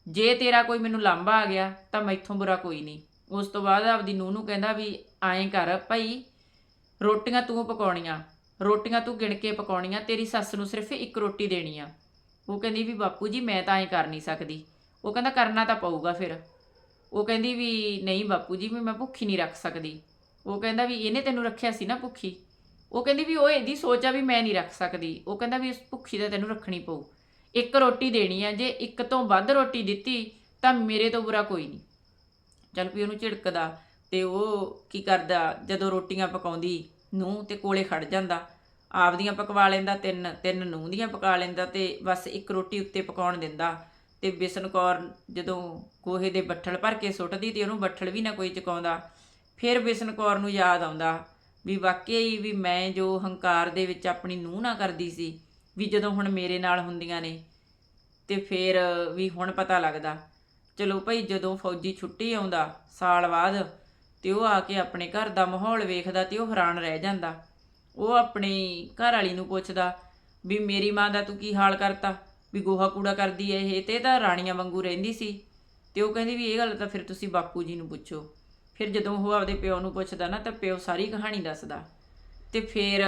ਜੇ ਤੇਰਾ ਕੋਈ ਮੈਨੂੰ ਲਾਂਭਾ ਆ ਗਿਆ, ਤਾਂ ਮੈਥੋਂ ਬੁਰਾ ਕੋਈ ਨਹੀਂ। ਉਸ ਤੋਂ ਬਾਅਦ ਆਪਦੀ ਨੂੰਹ ਨੂੰ ਕਹਿੰਦਾ ਵੀ, ਐਂ ਕਰ ਭਾਈ ਰੋਟੀਆਂ ਤੂੰ ਪਕਾਉਣੀਆਂ, ਰੋਟੀਆਂ ਤੂੰ ਗਿਣ ਕੇ ਪਕਾਉਣੀਆਂ, ਤੇਰੀ ਸੱਸ ਨੂੰ ਸਿਰਫ ਇੱਕ ਰੋਟੀ ਦੇਣੀ ਆ। ਉਹ ਕਹਿੰਦੀ ਵੀ ਬਾਪੂ ਜੀ, ਮੈਂ ਤਾਂ ਐਂ ਕਰ ਨਹੀਂ ਸਕਦੀ। ਉਹ ਕਹਿੰਦਾ ਕਰਨਾ ਤਾਂ ਪਊਗਾ ਫਿਰ। ਉਹ ਕਹਿੰਦੀ ਵੀ ਨਹੀਂ ਬਾਪੂ ਜੀ, ਵੀ ਮੈਂ ਭੁੱਖੀ ਨਹੀਂ ਰੱਖ ਸਕਦੀ। ਉਹ ਕਹਿੰਦਾ ਵੀ ਇਹਨੇ ਤੈਨੂੰ ਰੱਖਿਆ ਸੀ ਨਾ ਭੁੱਖੀ। ਉਹ ਕਹਿੰਦੀ ਵੀ ਉਹ ਇਹਦੀ ਸੋਚ ਆ ਵੀ ਮੈਂ ਨਹੀਂ ਰੱਖ ਸਕਦੀ। ਉਹ ਕਹਿੰਦਾ ਵੀ ਇਸ ਭੁੱਖੀ ਤਾਂ ਤੈਨੂੰ ਰੱਖਣੀ ਪਊ। ਇੱਕ ਰੋਟੀ ਦੇਣੀ ਆ, ਜੇ ਇੱਕ ਤੋਂ ਵੱਧ ਰੋਟੀ ਦਿੱਤੀ ਤਾਂ ਮੇਰੇ ਤੋਂ ਬੁਰਾ ਕੋਈ ਨਹੀਂ। ਚੱਲ ਵੀ ਉਹਨੂੰ ਝਿੜਕਦਾ। ਤੇ ਉਹ ਕੀ ਕਰਦਾ, ਜਦੋਂ ਰੋਟੀਆਂ ਪਕਾਉਂਦੀ ਨੂੰ ਤੇ ਕੋਲੇ ਖੜ ਜਾਂਦਾ, ਆਪਦੀਆਂ ਪਕਵਾ ਲੈਂਦਾ, ਤਿੰਨ ਤਿੰਨ ਨੂੰਹ ਦੀਆਂ ਪਕਾ ਲੈਂਦਾ ਤੇ ਬਸ ਇੱਕ ਰੋਟੀ ਉੱਤੇ ਪਕਾਉਣ ਦਿੰਦਾ ਤੇ ਬਿਸ਼ਨ ਕੌਰ ਜਦੋਂ ਗੋਹੇ ਦੇ ਬੱਠਲ ਭਰ ਕੇ ਸੁੱਟਦੀ ਤੇ ਉਹਨੂੰ ਬੱਠਲ ਵੀ ਨਾ ਕੋਈ ਚੁਕਾਉਂਦਾ, ਫਿਰ ਬਿਸ਼ਨ ਕੌਰ ਨੂੰ ਯਾਦ ਆਉਂਦਾ ਵੀ ਵਾਕਈ ਵੀ ਮੈਂ ਜੋ ਹੰਕਾਰ ਦੇ ਵਿੱਚ ਆਪਣੀ ਨੂੰਹ ਨਾ ਕਰਦੀ ਸੀ, ਵੀ ਜਦੋਂ ਹੁਣ ਮੇਰੇ ਨਾਲ ਹੁੰਦੀਆਂ ਨੇ ਤੇ ਫਿਰ ਵੀ ਹੁਣ ਪਤਾ ਲੱਗਦਾ, ਚਲੋ ਭਾਈ ਜਦੋਂ ਫੌਜੀ ਛੁੱਟੀ ਆਉਂਦਾ, ਸਾਲ ਬਾਅਦ ਤੇ ਉਹ ਆ ਕੇ ਆਪਣੇ ਘਰ ਦਾ ਮਾਹੌਲ ਵੇਖਦਾ ਤੇ ਉਹ ਹੈਰਾਨ ਰਹਿ ਜਾਂਦਾ। ਉਹ ਆਪਣੀ ਘਰ ਵਾਲੀ ਨੂੰ ਪੁੱਛਦਾ ਵੀ ਮੇਰੀ ਮਾਂ ਦਾ ਤੂੰ ਕੀ ਹਾਲ ਕਰਤਾ? ਵੀ ਗੋਹਾ ਕੂੜਾ ਕਰਦੀ ਐ ਇਹ ਤੇ ਇਹ ਤਾਂ ਰਾਣੀਆਂ ਵਾਂਗੂ ਰਹਿੰਦੀ ਸੀ। ਤੇ ਉਹ ਕਹਿੰਦੀ ਵੀ ਇਹ ਗੱਲ ਤਾਂ ਫਿਰ ਤੁਸੀਂ ਬਾਪੂ ਜੀ ਨੂੰ ਪੁੱਛੋ। ਫਿਰ ਜਦੋਂ ਉਹ ਆਪਦੇ ਪਿਓ ਨੂੰ ਪੁੱਛਦਾ ਨਾ ਤਾਂ ਪਿਓ ਸਾਰੀ ਕਹਾਣੀ ਦੱਸਦਾ। ਤੇ ਫਿਰ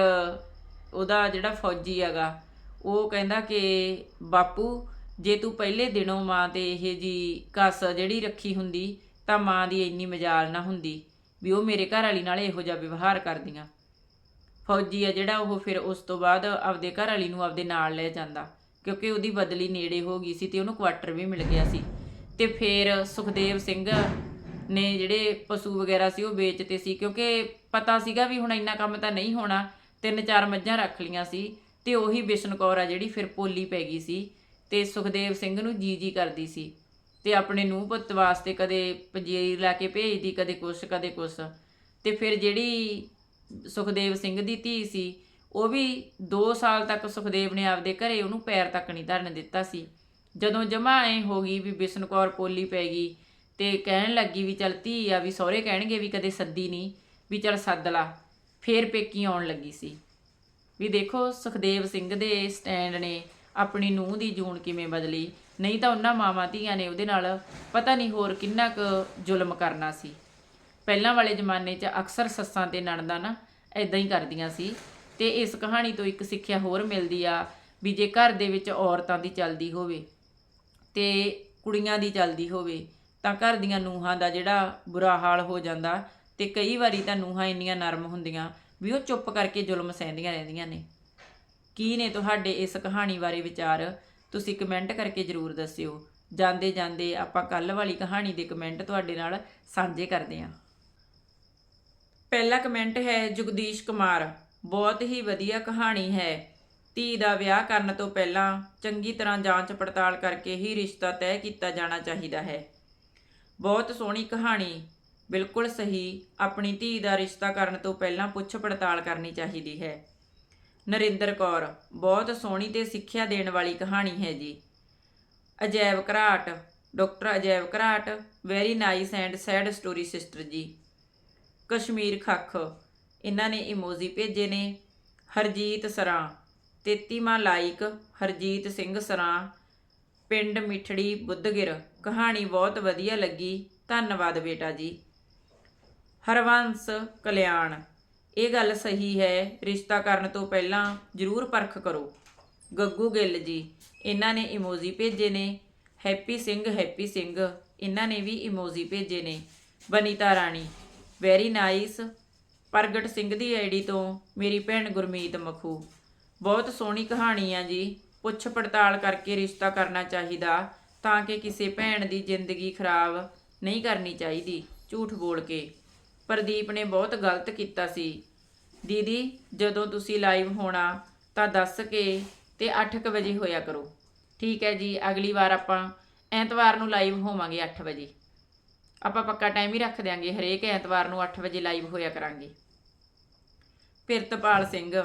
ਉਹਦਾ ਜਿਹੜਾ ਫੌਜੀ ਹੈਗਾ, ਉਹ ਕਹਿੰਦਾ ਕਿ ਬਾਪੂ, ਜੇ ਤੂੰ ਪਹਿਲੇ ਦਿਨੋਂ ਮਾਂ ਤੇ ਇਹ ਜੀ ਕਸ ਜਿਹੜੀ ਰੱਖੀ ਹੁੰਦੀ ਤਾਂ ਮਾਂ ਦੀ ਇੰਨੀ ਮਜਾਲ ਨਾ ਹੁੰਦੀ ਵੀ ਉਹ ਮੇਰੇ ਘਰ ਵਾਲੀ ਨਾਲ ਇਹੋ ਜਿਹਾ ਵਿਵਹਾਰ ਕਰਦੀਆਂ। ਫੌਜੀ ਆ ਜਿਹੜਾ ਉਹ ਫਿਰ ਉਸ ਤੋਂ ਬਾਅਦ ਆਪਦੇ ਘਰ ਵਾਲੀ ਨੂੰ ਆਪਦੇ ਨਾਲ ਲੈ ਜਾਂਦਾ, ਕਿਉਂਕਿ ਉਹਦੀ ਬਦਲੀ ਨੇੜੇ ਹੋ ਗਈ ਸੀ ਤੇ ਉਹਨੂੰ ਕੁਆਟਰ ਵੀ ਮਿਲ ਗਿਆ ਸੀ। ਤੇ ਫਿਰ ਸੁਖਦੇਵ ਸਿੰਘ ਨੇ ਜਿਹੜੇ ਪਸ਼ੂ ਵਗੈਰਾ ਸੀ ਉਹ ਵੇਚਤੇ ਸੀ, ਕਿਉਂਕਿ ਪਤਾ ਸੀਗਾ ਵੀ ਹੁਣ ਇੰਨਾ ਕੰਮ ਤਾਂ ਨਹੀਂ ਹੋਣਾ, ਤਿੰਨ ਚਾਰ ਮੱਝਾਂ ਰੱਖ ਲੀਆਂ ਸੀ ਤੇ ਉਹੀ ਬਿਸ਼ਨ ਕੌਰ ਆ ਜਿਹੜੀ ਫਿਰ ਪੋਲੀ ਪੈ ਗਈ ਸੀ ਤੇ ਸੁਖਦੇਵ ਸਿੰਘ ਨੂੰ ਜੀ ਜੀ ਕਰਦੀ ਸੀ। ਤੇ ਆਪਣੇ ਨੂੰਹ ਪੁੱਤ ਵਾਸਤੇ ਕਦੇ ਪੰਜੀਰੀ ਲੈ ਕੇ ਭੇਜਦੀ, ਕਦੇ ਕੁਛ ਕਦੇ ਕੁਛ। ਤੇ ਫਿਰ ਜਿਹੜੀ ਸੁਖਦੇਵ ਸਿੰਘ ਦੀ ਧੀ ਸੀ, ਉਹ ਵੀ 2 ਸਾਲ ਤੱਕ ਸੁਖਦੇਵ ਨੇ ਆਪਦੇ ਘਰੇ ਉਹਨੂੰ ਪੈਰ ਤੱਕ ਨਹੀਂ ਧਰਨ ਦਿੱਤਾ ਸੀ। ਜਦੋਂ ਜਮਾ ਐ ਹੋ ਗਈ ਵੀ ਬਿਸ਼ਨ ਕੌਰ ਪੋਲੀ ਪੈ ਗਈ ਤੇ ਕਹਿਣ ਲੱਗੀ ਵੀ ਚਲ ਧੀ ਆ, ਵੀ ਸਹੁਰੇ ਕਹਿਣਗੇ ਵੀ ਕਦੇ ਸੱਦੀ ਨਹੀਂ, ਵੀ ਚਲ ਸੱਦ ਲਾ। ਫੇਰ ਪੇਕੀ ਆਉਣ ਲੱਗੀ ਸੀ। ਵੀ ਦੇਖੋ ਸੁਖਦੇਵ ਸਿੰਘ ਦੇ ਸਟੈਂਡ ਨੇ ਆਪਣੀ ਨੂੰਹ ਦੀ ਜੂਨ ਕਿਵੇਂ ਬਦਲੀ। ਨਹੀਂ ਤਾਂ ਉਹਨਾਂ ਮਾਵਾਂ ਧੀਆਂ ਨੇ ਉਹਦੇ ਨਾਲ ਪਤਾ ਨਹੀਂ ਹੋਰ ਕਿੰਨਾ ਕੁ ਜ਼ੁਲਮ ਕਰਨਾ ਸੀ। ਪਹਿਲਾਂ ਵਾਲੇ ਜ਼ਮਾਨੇ 'ਚ ਅਕਸਰ ਸੱਸਾਂ ਤੇ ਨਣਦਾਂ ਨਾ ਇਦਾਂ ਹੀ ਕਰਦੀਆਂ ਸੀ ਤੇ ਇਸ ਕਹਾਣੀ ਤੋਂ ਇੱਕ ਸਿੱਖਿਆ ਹੋਰ ਮਿਲਦੀ ਆ ਵੀ ਜੇ ਘਰ ਦੇ ਵਿੱਚ ਔਰਤਾਂ ਦੀ ਚੱਲਦੀ ਹੋਵੇ ਤੇ ਕੁੜੀਆਂ ਦੀ ਚੱਲਦੀ ਹੋਵੇ ਤਾਂ ਘਰ ਦੀਆਂ ਨੂੰਹਾਂ ਦਾ ਜਿਹੜਾ ਬੁਰਾ ਹਾਲ ਹੋ ਜਾਂਦਾ ਤੇ ਕਈ ਵਾਰੀ ਤਾਂ ਨੂਹਾਂ ਇੰਨੀਆਂ ਨਰਮ ਹੁੰਦੀਆਂ ਵੀ ਉਹ ਚੁੱਪ ਕਰਕੇ ਜ਼ੁਲਮ ਸਹਿੰਦੀਆਂ ਰਹਿੰਦੀਆਂ ਨੇ। ਕੀ ਨੇ ਤੁਹਾਡੇ ਇਸ ਕਹਾਣੀ ਬਾਰੇ ਵਿਚਾਰ? ਤੁਸੀਂ ਕਮੈਂਟ ਕਰਕੇ ਜਰੂਰ ਦੱਸਿਓ। ਜਾਂਦੇ ਜਾਂਦੇ ਆਪਾਂ ਕੱਲ ਵਾਲੀ ਕਹਾਣੀ ਦੇ ਕਮੈਂਟ ਤੁਹਾਡੇ ਨਾਲ ਸਾਂਝੇ ਕਰਦੇ ਹਾਂ। ਪਹਿਲਾ ਕਮੈਂਟ ਹੈ ਜਗਦੀਸ਼ ਕੁਮਾਰ। ਬਹੁਤ ਹੀ ਵਧੀਆ ਕਹਾਣੀ ਹੈ। ਧੀ ਦਾ ਵਿਆਹ ਕਰਨ ਤੋਂ ਪਹਿਲਾਂ ਚੰਗੀ ਤਰ੍ਹਾਂ ਜਾਂਚ ਪੜਤਾਲ ਕਰਕੇ ਹੀ ਰਿਸ਼ਤਾ ਤੈਅ ਕੀਤਾ ਜਾਣਾ ਚਾਹੀਦਾ ਹੈ। ਬਹੁਤ ਸੋਹਣੀ ਕਹਾਣੀ। ਬਿਲਕੁਲ ਸਹੀ। ਆਪਣੀ ਧੀ ਦਾ ਰਿਸ਼ਤਾ ਕਰਨ ਤੋਂ ਪਹਿਲਾਂ ਪੁੱਛ ਪੜਤਾਲ ਕਰਨੀ ਚਾਹੀਦੀ ਹੈ। ਨਰਿੰਦਰ ਕੌਰ, ਬਹੁਤ ਸੋਹਣੀ ਤੇ ਸਿੱਖਿਆ ਦੇਣ ਵਾਲੀ ਕਹਾਣੀ ਹੈ ਜੀ। Ajaib Gharat, doctor Ajaib Gharat very nice and sad story sister ji. Kashmir Khakh, ਇਹਨਾਂ ਨੇ ਇਮੋਜੀ ਭੇਜੇ ਨੇ, ਹਰਜੀਤ ਸਰਾਂ 33ਵਾਂ ਲਾਈਕ ਹਰਜੀਤ ਸਿੰਘ ਸਰਾਂ, ਪਿੰਡ ਮਿਠੜੀ ਬੁੱਧਗਿਰ, ਕਹਾਣੀ ਬਹੁਤ ਵਧੀਆ ਲੱਗੀ, ਧੰਨਵਾਦ ਬੇਟਾ ਜੀ। ਹਰਵੰਸ ਕਲਿਆਣ ਇਹ ਗੱਲ ਸਹੀ ਹੈ, ਰਿਸ਼ਤਾ ਕਰਨ ਤੋਂ ਪਹਿਲਾਂ ਜ਼ਰੂਰ ਪਰਖ ਕਰੋ। ਗੱਗੂ ਗਿੱਲ ਜੀ, ਇਹਨਾਂ ਨੇ ਇਮੋਜੀ ਭੇਜੇ ਨੇ। ਹੈਪੀ ਸਿੰਘ ਹੈਪੀ ਸਿੰਘ, ਇਹਨਾਂ ਨੇ ਵੀ ਇਮੋਜੀ ਭੇਜੇ ਨੇ। ਬਨੀਤਾ ਰਾਣੀ ਵੈਰੀ ਨਾਈਸ ਪ੍ਰਗਟ ਸਿੰਘ ਦੀ ਆਈਡੀ ਤੋਂ ਮੇਰੀ ਭੈਣ ਗੁਰਮੀਤ ਮਖੂ। ਬਹੁਤ ਸੋਹਣੀ ਕਹਾਣੀ ਆ ਜੀ। ਪੁੱਛ ਪੜਤਾਲ ਕਰਕੇ ਰਿਸ਼ਤਾ ਕਰਨਾ ਚਾਹੀਦਾ ਤਾਂ ਕਿ ਕਿਸੇ ਭੈਣ ਦੀ ਜ਼ਿੰਦਗੀ ਖਰਾਬ ਨਹੀਂ ਕਰਨੀ ਚਾਹੀਦੀ, ਝੂਠ ਬੋਲ ਕੇ। ਪ੍ਰਦੀਪ ਨੇ ਬਹੁਤ ਗਲਤ ਕੀਤਾ ਸੀ। ਦੀਦੀ, ਜਦੋਂ ਤੁਸੀਂ ਲਾਈਵ ਹੋਣਾ ਤਾਂ ਦੱਸ ਕੇ ਤੇ 8:00 ਵਜੇ ਹੋਇਆ ਕਰੋ। ਠੀਕ ਹੈ ਜੀ, ਅਗਲੀ ਵਾਰ ਆਪਾਂ ਐਤਵਾਰ ਨੂੰ ਲਾਈਵ ਹੋਵਾਂਗੇ 8 ਵਜੇ। ਆਪਾਂ ਪੱਕਾ ਟਾਈਮ ਹੀ ਰੱਖ ਦਿਆਂਗੇ, ਹਰੇਕ ਐਤਵਾਰ ਨੂੰ 8 ਵਜੇ ਲਾਈਵ ਹੋਇਆ ਕਰਾਂਗੇ। ਪਿਰਤਪਾਲ ਸਿੰਘ,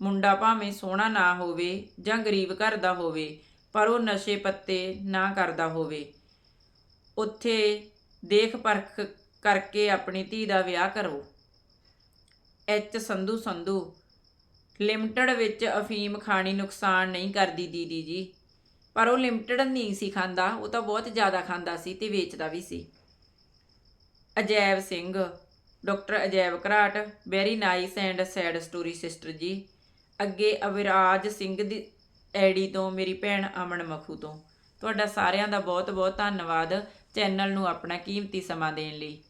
ਮੁੰਡਾ ਭਾਵੇਂ ਸੋਹਣਾ ਨਾ ਹੋਵੇ ਜਾਂ ਗਰੀਬ ਘਰ ਦਾ ਹੋਵੇ, ਪਰ ਉਹ ਨਸ਼ੇ ਪੱਤੇ ਨਾ ਕਰਦਾ ਹੋਵੇ। ਉੱਥੇ ਦੇਖ ਪਰਖ ਕਰਕੇ ਆਪਣੀ ਧੀ ਦਾ ਵਿਆਹ ਕਰੋ। ਐਚ ਸੰਧੂ ਸੰਧੂ ਲਿਮਟਿਡ ਵਿੱਚ ਅਫੀਮ ਖਾਣੀ ਨੁਕਸਾਨ ਨਹੀਂ ਕਰਦੀ ਦੀਦੀ ਜੀ। ਪਰ ਉਹ ਲਿਮਟਿਡ ਨਹੀਂ ਸੀ ਖਾਂਦਾ, ਉਹ ਤਾਂ ਬਹੁਤ ਜ਼ਿਆਦਾ ਖਾਂਦਾ ਸੀ ਤੇ ਵੇਚਦਾ ਵੀ ਸੀ। Ajaib Singh, doctor Ajaib Gharat very nice and sad story sister ji. ਅੱਗੇ ਅਵਿਰਾਜ ਸਿੰਘ ਦੀ ਐਡੀ ਤੋਂ ਮੇਰੀ ਭੈਣ ਅਮਨ ਮਖੂ ਤੋਂ। ਤੁਹਾਡਾ ਸਾਰਿਆਂ ਦਾ ਬਹੁਤ ਬਹੁਤ ਧੰਨਵਾਦ ਚੈਨਲ ਨੂੰ ਆਪਣਾ ਕੀਮਤੀ ਸਮਾਂ ਦੇਣ ਲਈ।